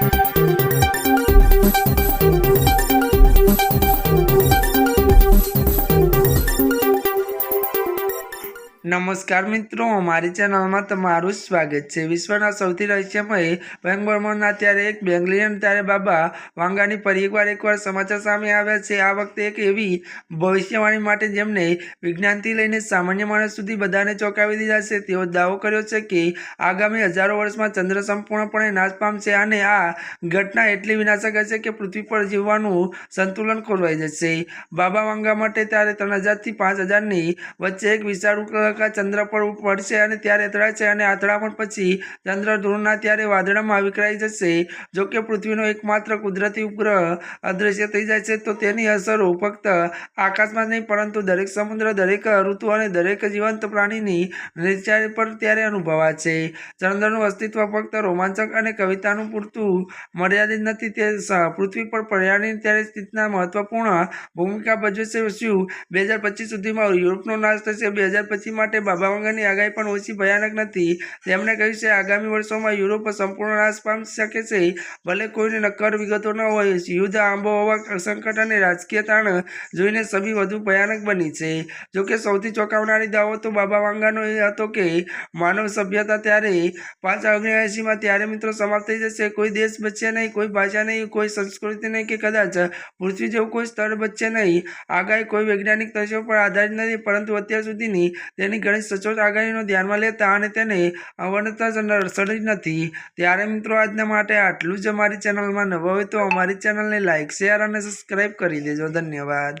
Thank you. નમસ્કાર મિત્રો, અમારી ચેનલમાં તમારું સ્વાગત છે. વિશ્વના સૌથી રહસ્યમય બેંક બર્મનના ત્યારે એક બેંગ્લિયન ત્યારે બાબા વાંગાની ફરી એકવાર એકવાર સમાચાર સામે આવ્યા છે. આ વખતે એક એવી ભવિષ્યવાણી માટે જેમને વિજ્ઞાનથી લઈને સામાન્ય માણસ સુધી બધાને ચોંકાવી દીધા છે. તેઓ દાવો કર્યો છે કે આગામી હજારો વર્ષમાં ચંદ્ર સંપૂર્ણપણે નાશ પામશે અને આ ઘટના એટલી વિનાશક હશે કે પૃથ્વી પર જીવવાનું સંતુલન ખોરવાઈ જશે. બાબા વાંગા માટે ત્યારે ત્રણ હજારથી પાંચ હજારની વચ્ચે એક વિશાળ ઉલ્કા ચંદ્ર પર પડશે અને ત્યારે અથડાશે અને અથડામણ પછી ચંદ્ર ધ્રુવના ત્યારે વાદળામાં વિખરાઈ જશે. જો કે પૃથ્વીનો એકમાત્ર કુદરતી ઉપગ્રહ અદૃશ્ય થઈ જાય છે, તો તેની અસરો ફક્ત આકાશમાં નહીં, પરંતુ દરેક સમુદ્ર, દરેક ઋતુ અને દરેક જીવંત પ્રાણીની નિર્ચાર પર ત્યારે અનુભવાશે ચંદ્રનું અસ્તિત્વ ફક્ત રોમાંચક અને કવિતાનું પૂરતું મર્યાદિત નથી, તે પૃથ્વી પર પર્યાવરણ ત્યારે સ્થિતિના મહત્વપૂર્ણ ભૂમિકા ભજવશે શું બે હજાર પચીસ સુધીમાં યુરોપનો નાશ થશે? બે હજાર પચીસ માટે બાબા વાંગાની આગાહી પણ ઓછી ભયાનક નથી. તેમણે કહ્યું છે, આગામી વર્ષોમાં યુરોપ સંપૂર્ણ નાશ પામી શકે છે, ભલે કોઈને નક્કર વિગતો ન હોય. યુદ્ધ, આંબોહવા, સંકટ અને રાજકીય તાણ જોઈને સભી વધુ ભયાનક બની છે. જોકે સૌથી ચોંકાવનારી દાવો તો બાબા વાંગાનો એ હતો કે, માનવ સભ્યતા ત્યારે પાંચ ઓગણએંસીમાં ત્યારે મિત્રો સમાપ્ત થઈ જશે. કોઈ દેશ બચશે નહીં, કોઈ ભાષા નહીં, કોઈ સંસ્કૃતિ નહીં કે કદાચ પૃથ્વી જેવું કોઈ સ્થળ બચશે નહીં. આગાહી કોઈ વૈજ્ઞાનિક તથ્યો પર આધારિત નથી, પરંતુ અત્યાર સુધીની તેની ઘણી સચોટ આગાહીનો ધ્યાનમાં લેતા અને તેને અવનતા સડી નથી. ત્યારે મિત્રો, આજના માટે આટલું જ અમારી ચેનલમાં નવા હોય તો અમારી ચેનલને લાઇક શેર અને સબસ્ક્રાઈબ કરી દેજો. ધન્યવાદ.